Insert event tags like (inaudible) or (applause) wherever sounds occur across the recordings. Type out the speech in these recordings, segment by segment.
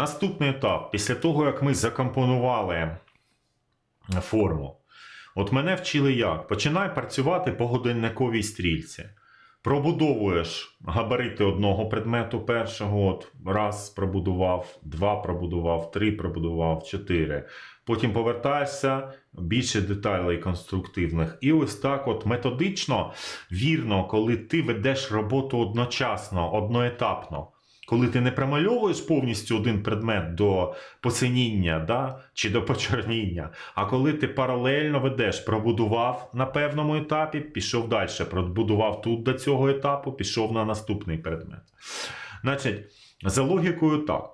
Наступний етап, після того, як ми закомпонували форму, от мене вчили як? Починай працювати по годинниковій стрільці. Пробудовуєш габарити одного предмету першого, от раз пробудував, два пробудував, три пробудував, чотири. Потім повертаєшся, більше деталей конструктивних. І ось так, от методично, вірно, коли ти ведеш роботу одночасно, одноетапно. Коли ти не промальовуєш повністю один предмет до посиніння да, чи до почорніння, а коли ти паралельно ведеш, пробудував на певному етапі, пішов далі, пробудував тут до цього етапу, пішов на наступний предмет. Значить, за логікою так.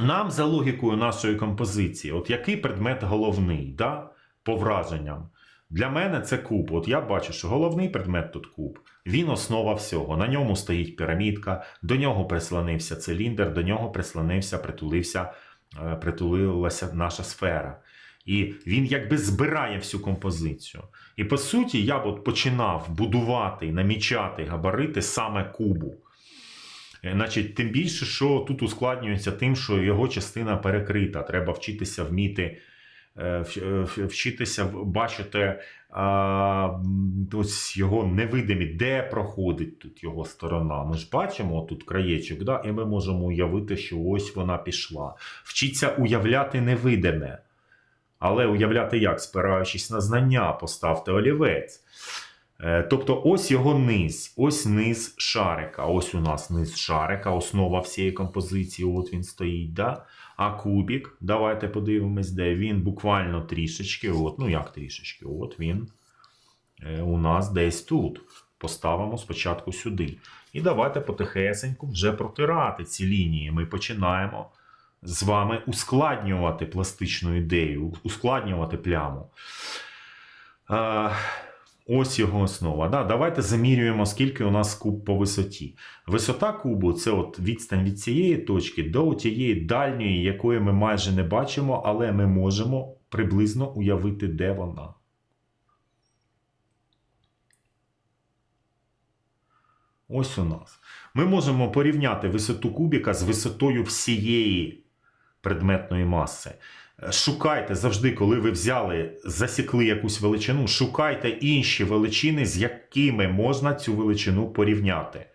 Нам за логікою нашої композиції, от який предмет головний, да, по враженням. Для мене це куб. От я бачу, що головний предмет тут куб. Він основа всього. На ньому стоїть пірамідка, до нього прислонився циліндр, до нього прислонився, притулився, е, притулилася наша сфера. І він якби збирає всю композицію. І по суті, я б от починав будувати намічати габарити саме кубу. Е, Значить, тим більше, що тут ускладнюється тим, що його частина перекрита. Треба вчитися вміти вчитися бачити ось його невидимі, де проходить тут його сторона. Ми ж бачимо тут краєчок, да? і ми можемо уявити, що ось вона пішла. Вчиться уявляти невидиме. Але уявляти як, спираючись на знання, поставте олівець. Е, Тобто, ось його низ, ось низ шарика. Ось у нас низ шарика, основа всієї композиції. От він стоїть. Да? А кубік, давайте подивимось, де він буквально трішечки. От, ну як трішечки? От він е, у нас десь тут. Поставимо спочатку сюди. І давайте потихесеньку вже протирати ці лінії. Ми починаємо з вами ускладнювати пластичну ідею, ускладнювати пляму. Ось його основа. Да, давайте замірюємо, скільки у нас куб по висоті. Висота кубу це от відстань від цієї точки до тієї дальньої, якої ми майже не бачимо, але ми можемо приблизно уявити, де вона. Ось у нас. Ми можемо порівняти висоту кубіка з висотою всієї предметної маси. Шукайте завжди, коли ви взяли, засікли якусь величину, шукайте інші величини, з якими можна цю величину порівняти.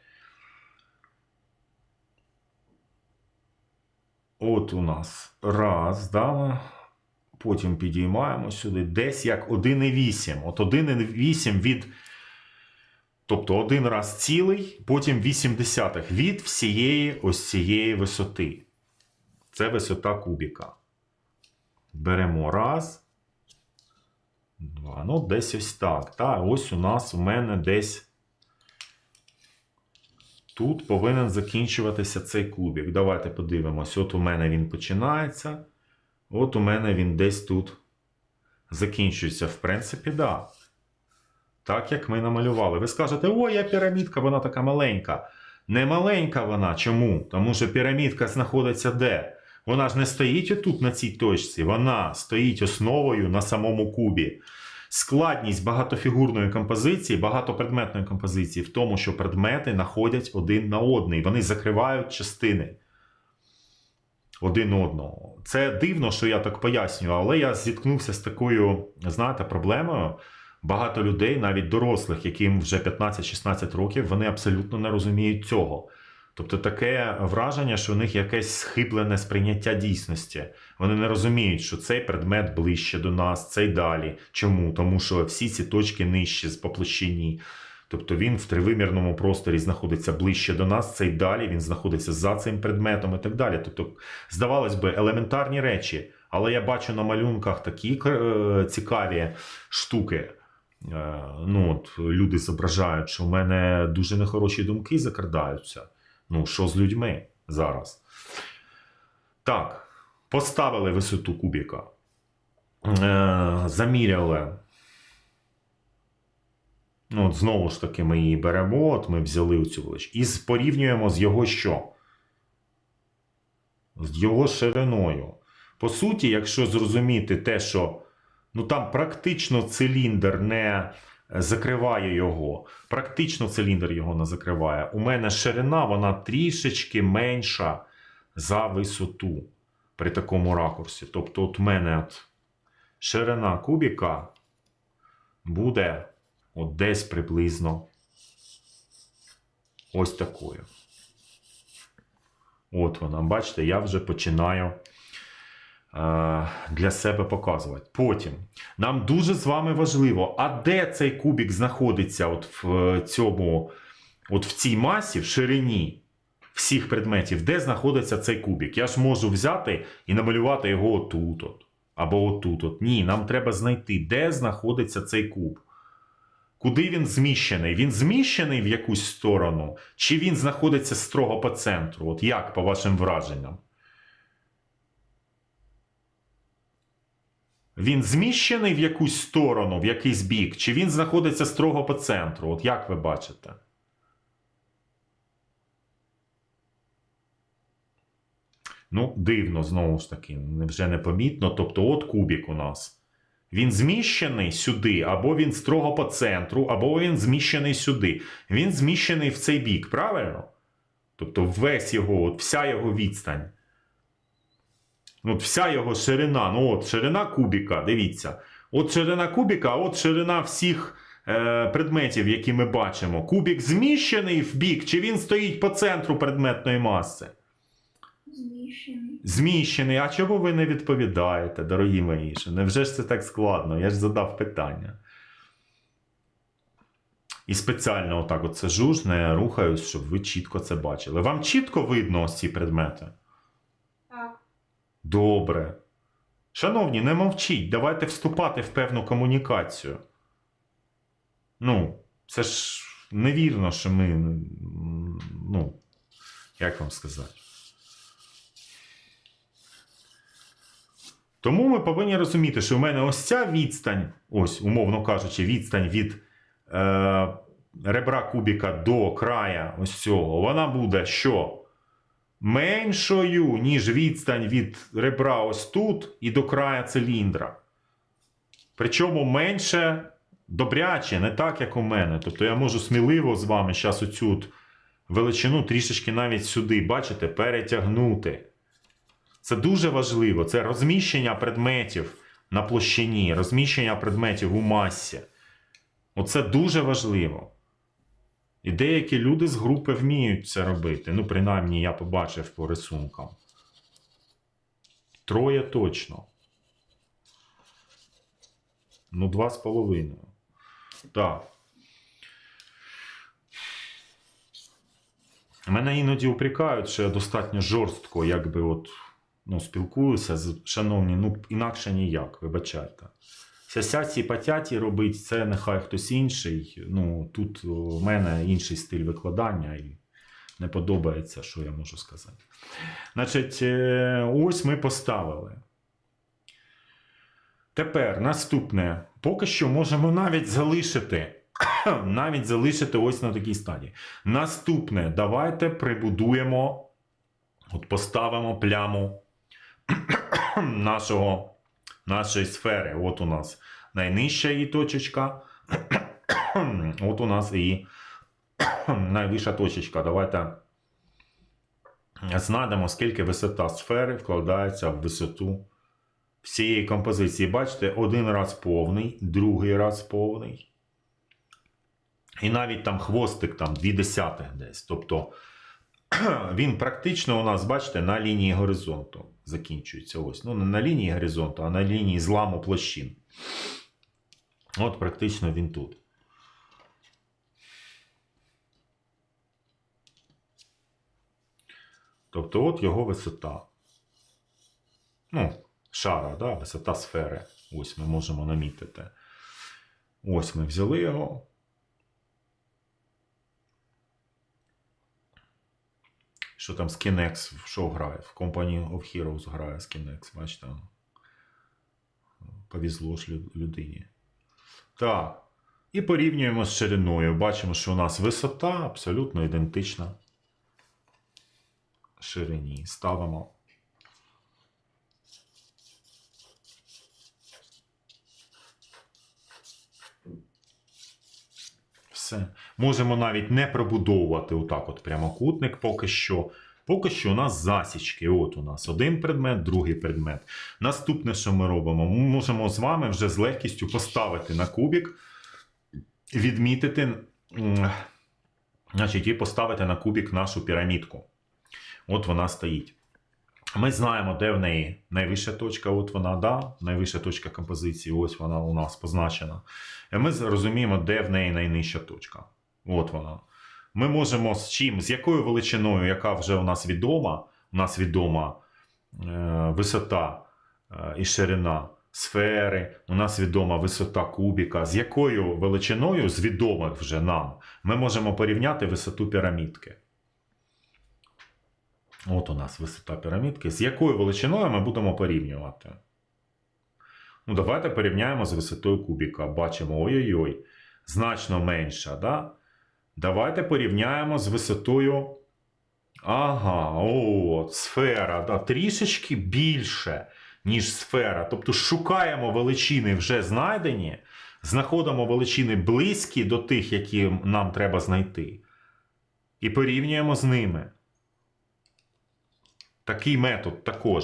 От у нас раз, да? потім підіймаємо сюди. Десь як 1,8. От 1,8 від. Тобто один раз цілий, потім 8 десятих від всієї ось цієї висоти. Це висота кубіка. Беремо раз. Два. Ну, десь ось так. Та, ось у нас у мене десь. Тут повинен закінчуватися цей кубик. Давайте подивимось. От у мене він починається. От у мене він десь тут закінчується. В принципі. Да. Так, як ми намалювали. Ви скажете, ой, я пірамідка, вона така маленька. Не маленька вона. Чому? Тому що пірамідка знаходиться де? Вона ж не стоїть отут на цій точці, вона стоїть основою на самому кубі. Складність багатофігурної композиції, багатопредметної композиції в тому, що предмети находять один на одний, вони закривають частини один одного. Це дивно, що я так пояснюю, але я зіткнувся з такою, знаєте, проблемою. Багато людей, навіть дорослих, яким вже 15-16 років, вони абсолютно не розуміють цього. Тобто таке враження, що у них якесь схиблене сприйняття дійсності. Вони не розуміють, що цей предмет ближче до нас, цей далі. Чому? Тому що всі ці точки нижче по площині. Тобто він в тривимірному просторі знаходиться ближче до нас, цей далі, він знаходиться за цим предметом і так далі. Тобто, здавалось би, елементарні речі, але я бачу на малюнках такі е, цікаві штуки. Е, ну, от, люди зображають, що в мене дуже нехороші думки закрадаються. Ну, що з людьми зараз? Так, поставили висоту кубіка. Е, заміряли. Ну, от знову ж таки, ми її беремо, от ми взяли оцю величину. І порівнюємо з його що? З його шириною. По суті, якщо зрозуміти те, що ну, там практично циліндр не закриває його, практично циліндр його не закриває. У мене ширина, вона трішечки менша за висоту при такому ракурсі. Тобто, от мене от ширина кубіка буде от десь приблизно ось такою. От вона, бачите, я вже починаю для себе показувати. Потім нам дуже з вами важливо, а де цей кубік знаходиться от в цьому, от в цій масі, в ширині всіх предметів, де знаходиться цей кубік? Я ж можу взяти і намалювати його отут. От, або отут. От. Ні, нам треба знайти, де знаходиться цей куб. Куди він зміщений? Він зміщений в якусь сторону, чи він знаходиться строго по центру? От як по вашим враженням? Він зміщений в якусь сторону, в якийсь бік, чи він знаходиться строго по центру? От як ви бачите? Ну, дивно, знову ж таки, вже непомітно. Тобто, от кубік у нас. Він зміщений сюди, або він строго по центру, або він зміщений сюди. Він зміщений в цей бік, правильно? Тобто весь його, от вся його відстань. От вся його ширина. Ну от ширина кубіка, дивіться. От ширина кубіка, от ширина всіх е, предметів, які ми бачимо. Кубік зміщений в бік, чи він стоїть по центру предметної маси? Зміщений. Зміщений. А чому ви не відповідаєте, дорогі мої? Невже ж це так складно? Я ж задав питання. І спеціально отак от сижу ж, не рухаюсь, щоб ви чітко це бачили. Вам чітко видно ось ці предмети? Добре. Шановні, не мовчіть, давайте вступати в певну комунікацію. Ну, це ж невірно, що ми. Ну, як вам сказати? Тому ми повинні розуміти, що в мене ось ця відстань, ось, умовно кажучи, відстань від е, ребра кубіка до края ось цього, вона буде що? Меншою, ніж відстань від ребра ось тут і до края циліндра. Причому менше добряче, не так, як у мене. Тобто я можу сміливо з вами зараз оцю величину трішечки навіть сюди, бачите, перетягнути. Це дуже важливо. Це розміщення предметів на площині, розміщення предметів у масі. Оце дуже важливо. І деякі люди з групи вміють це робити. Ну, принаймні, я побачив по рисункам. Троє точно. Ну, два з половиною. Так. Мене іноді упрекають, що я достатньо жорстко, якби от, ну, спілкуюся з шановні, ну, інакше ніяк, вибачайте. Сясяці патяті робить, це нехай хтось інший. Ну, тут у мене інший стиль викладання і не подобається, що я можу сказати. Значить, е, ось ми поставили. Тепер наступне. Поки що можемо навіть залишити. (coughs) Навіть залишити ось на такій стадії. Наступне, давайте прибудуємо, от поставимо пляму (coughs) нашого, нашої сфери. От у нас найнижча її точечка. (coughs) От у нас і (coughs) найвища точечка. Давайте знайдемо, скільки висота сфери вкладається в висоту всієї композиції. Бачите, один раз повний, другий раз повний. І навіть там хвостик там 2 десятих десь. Тобто (clears throat) він практично у нас, бачите, на лінії горизонту закінчується. Ось. Ну, не на лінії горизонту, а на лінії зламу площин. От практично він тут. Тобто, от його висота. Ну, шара, да? висота сфери. Ось ми можемо намітити. Ось ми взяли його. Що там Skinx, в що грає? В Company of Heroes грає Skinx, бачите? Повезло ж людині. Так. І порівнюємо з шириною. Бачимо, що у нас висота абсолютно ідентична ширині. Ставимо. Все. Можемо навіть не пробудовувати отак от прямокутник поки що. Поки що у нас засічки. От у нас один предмет, другий предмет. Наступне, що ми робимо, ми можемо з вами вже з легкістю поставити на кубік, відмітити, значить, і поставити на кубік нашу пірамідку. От вона стоїть. Ми знаємо, де в неї найвища точка, от вона, да, найвища точка композиції, ось вона у нас позначена. І ми розуміємо, де в неї найнижча точка. От вона. Ми можемо з чим, з якою величиною, яка вже у нас відома, у нас відома е, висота е, і ширина сфери, у нас відома висота кубіка, з якою величиною з відомих вже нам ми можемо порівняти висоту пірамідки. От у нас висота пірамідки. З якою величиною ми будемо порівнювати? Ну, давайте порівняємо з висотою кубіка. Бачимо, ой-ой-ой, значно менша, да? Давайте порівняємо з висотою. Ага, о, сфера, да, трішечки більше, ніж сфера. Тобто шукаємо величини вже знайдені, знаходимо величини близькі до тих, які нам треба знайти. І порівнюємо з ними. Такий метод також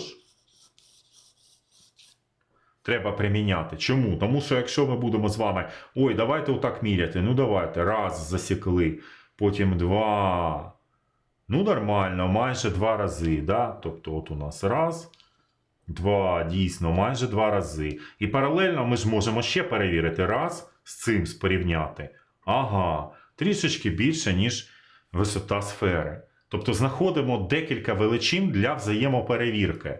треба приміняти. Чому? Тому що якщо ми будемо з вами. Ой, давайте отак міряти. Ну давайте. Раз засікли, потім два. Ну, нормально, майже два рази. Да? Тобто, от у нас раз, два, дійсно, майже два рази. І паралельно ми ж можемо ще перевірити раз з цим спорівняти. Ага, трішечки більше, ніж висота сфери. Тобто знаходимо декілька величин для взаємоперевірки.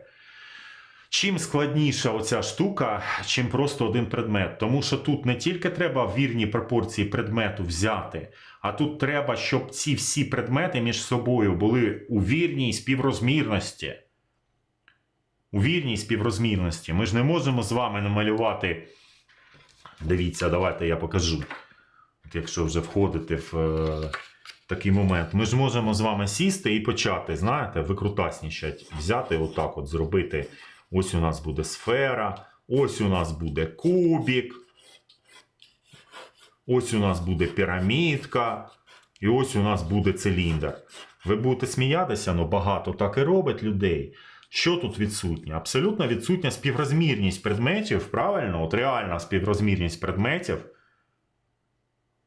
Чим складніша оця штука, чим просто один предмет. Тому що тут не тільки треба вірні пропорції предмету взяти, а тут треба, щоб ці всі предмети між собою були у вірній співрозмірності. У вірній співрозмірності. Ми ж не можемо з вами намалювати. Дивіться, давайте я покажу. От якщо вже входити в е, такий момент, ми ж можемо з вами сісти і почати, знаєте, викрутаснішать, взяти, отак от зробити. Ось у нас буде сфера, ось у нас буде кубік, ось у нас буде пірамідка, і ось у нас буде циліндр. Ви будете сміятися, але багато так і робить людей. Що тут відсутнє? Абсолютно відсутня співрозмірність предметів, правильно? От реальна співрозмірність предметів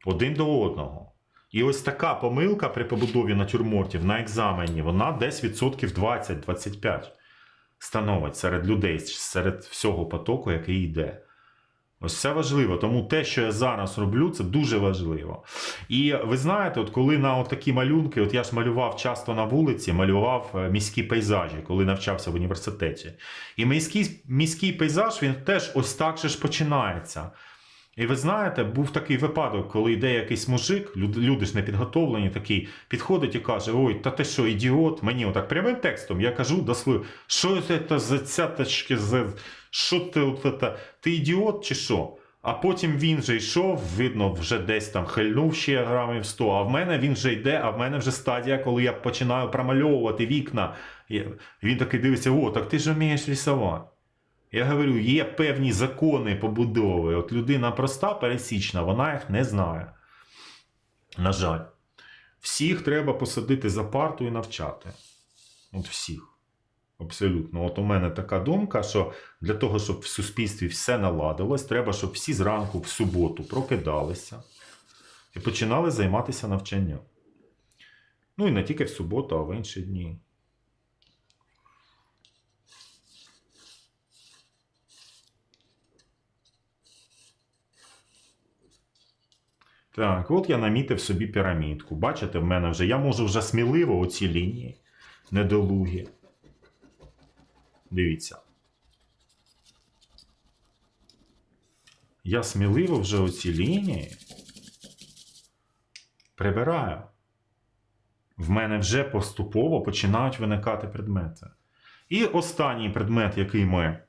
один до одного. І ось така помилка при побудові натюрмортів на екзамені, вона десь відсотків 20-25 становить серед людей, серед всього потоку, який йде. Ось це важливо. Тому те, що я зараз роблю, це дуже важливо. І ви знаєте, от коли на от такі малюнки, от я ж малював часто на вулиці, малював е, міські пейзажі, коли навчався в університеті. І міський, міський пейзаж він теж ось так же ж починається. І ви знаєте, був такий випадок, коли йде якийсь мужик, люди ж не підготовлені, такий підходить і каже: Ой, та ти що, ідіот? Мені отак прямим текстом я кажу дослів, що це за цяточки, за що ти от ти ідіот чи що? А потім він же йшов, видно, вже десь там хильнув ще грамів 100, а в мене він вже йде, а в мене вже стадія, коли я починаю промальовувати вікна. Він такий дивиться: о, так ти ж вмієш рисувати. Я говорю, є певні закони побудови. От людина проста, пересічна, вона їх не знає. На жаль, всіх треба посадити за парту і навчати. От всіх. Абсолютно. От у мене така думка, що для того, щоб в суспільстві все наладилось, треба, щоб всі зранку в суботу прокидалися і починали займатися навчанням. Ну і не тільки в суботу, а в інші дні. Так, от я намітив собі пірамідку. Бачите, в мене вже я можу вже сміливо оці лінії недолугі. Дивіться. Я сміливо вже оці лінії прибираю. В мене вже поступово починають виникати предмети. І останній предмет, який ми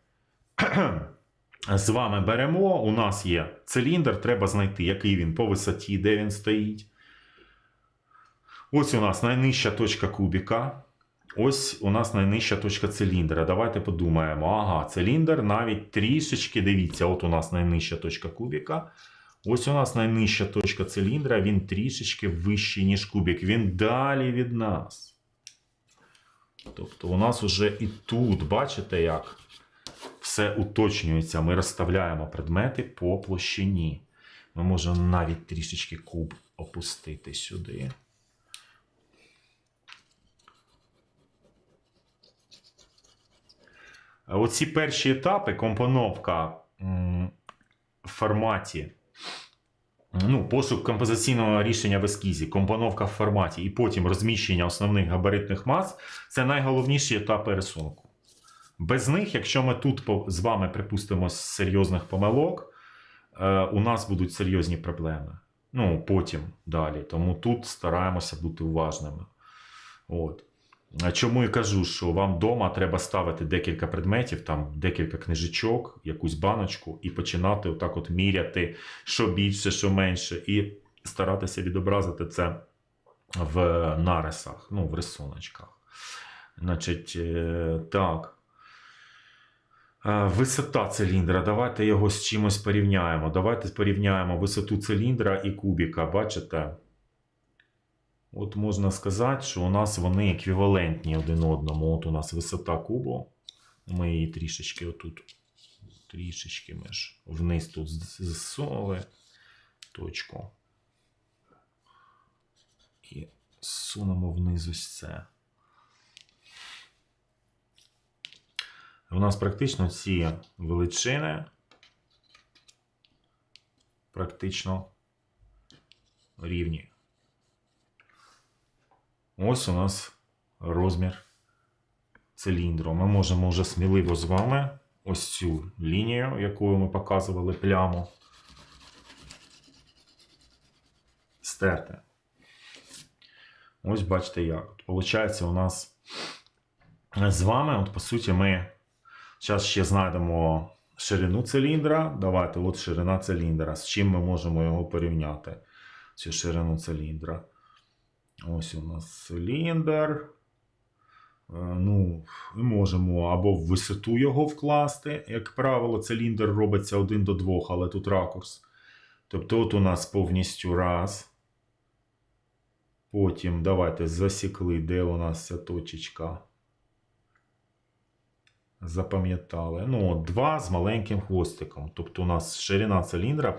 з вами беремо, у нас є циліндр, треба знайти, який він по висоті, де він стоїть. Ось у нас найнижча точка кубіка. Ось у нас найнижча точка циліндра. Давайте подумаємо. Ага, циліндр навіть трішечки. Дивіться, от у нас найнижча точка кубіка. Ось у нас найнижча точка циліндра, він трішечки вищий, ніж кубік. Він далі від нас. Тобто у нас вже і тут, бачите, як все уточнюється. Ми розставляємо предмети по площині. Ми можемо навіть трішечки куб опустити сюди. Оці перші етапи, компоновка в форматі, ну, пошук композиційного рішення в ескізі, компоновка в форматі і потім розміщення основних габаритних мас це найголовніші етапи рисунку. Без них, якщо ми тут з вами припустимо серйозних помилок, е, у нас будуть серйозні проблеми. Ну, потім далі. Тому тут стараємося бути уважними. От. Чому і кажу, що вам вдома треба ставити декілька предметів, там декілька книжечок, якусь баночку, і починати отак от міряти, що більше, що менше, і старатися відобразити це в нарисах, ну, в рисуночках. Значить, е, так. Висота циліндра. Давайте його з чимось порівняємо. Давайте порівняємо висоту циліндра і кубіка. Бачите? От можна сказати, що у нас вони еквівалентні один одному. От у нас висота кубу. Ми її трішечки отут. Трішечки ми ж вниз тут зсунули точку. І сунемо вниз ось це. У нас практично ці величини практично рівні. Ось у нас розмір циліндру. Ми можемо вже сміливо з вами ось цю лінію, якою ми показували пляму, стерти. Ось бачите як. Получається, у нас з вами, от по суті, ми зараз ще знайдемо ширину циліндра. Давайте, от ширина циліндра. З чим ми можемо його порівняти? Цю ширину циліндра. Ось у нас циліндр. Е, Ну, ми можемо або в висоту його вкласти. Як правило, циліндр робиться один до двох, але тут ракурс. Тобто, от у нас повністю раз. Потім давайте засікли, де у нас ця точечка. Запам'ятали. Ну, два з маленьким хвостиком. Тобто, у нас ширина циліндра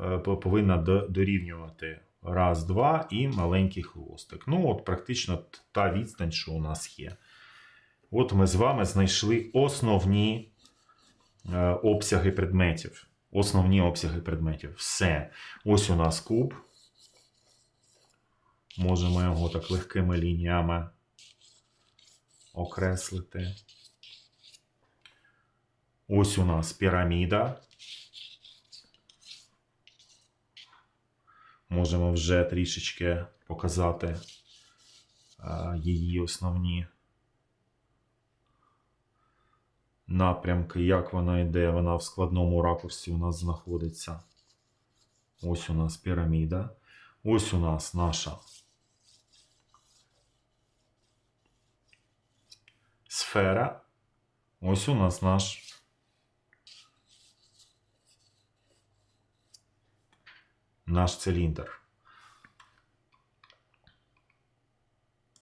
е, повинна дорівнювати раз, два і маленький хвостик. Ну, от практично та відстань, що у нас є. От ми з вами знайшли основні е, обсяги предметів. Основні обсяги предметів. Все. Ось у нас куб. Можемо його так легкими лініями окреслити. Ось у нас піраміда. Можемо вже трішечки показати її основні напрямки, як вона йде. Вона в складному ракурсі у нас знаходиться. Ось у нас піраміда. Ось у нас наша сфера. Ось у нас наш наш циліндр.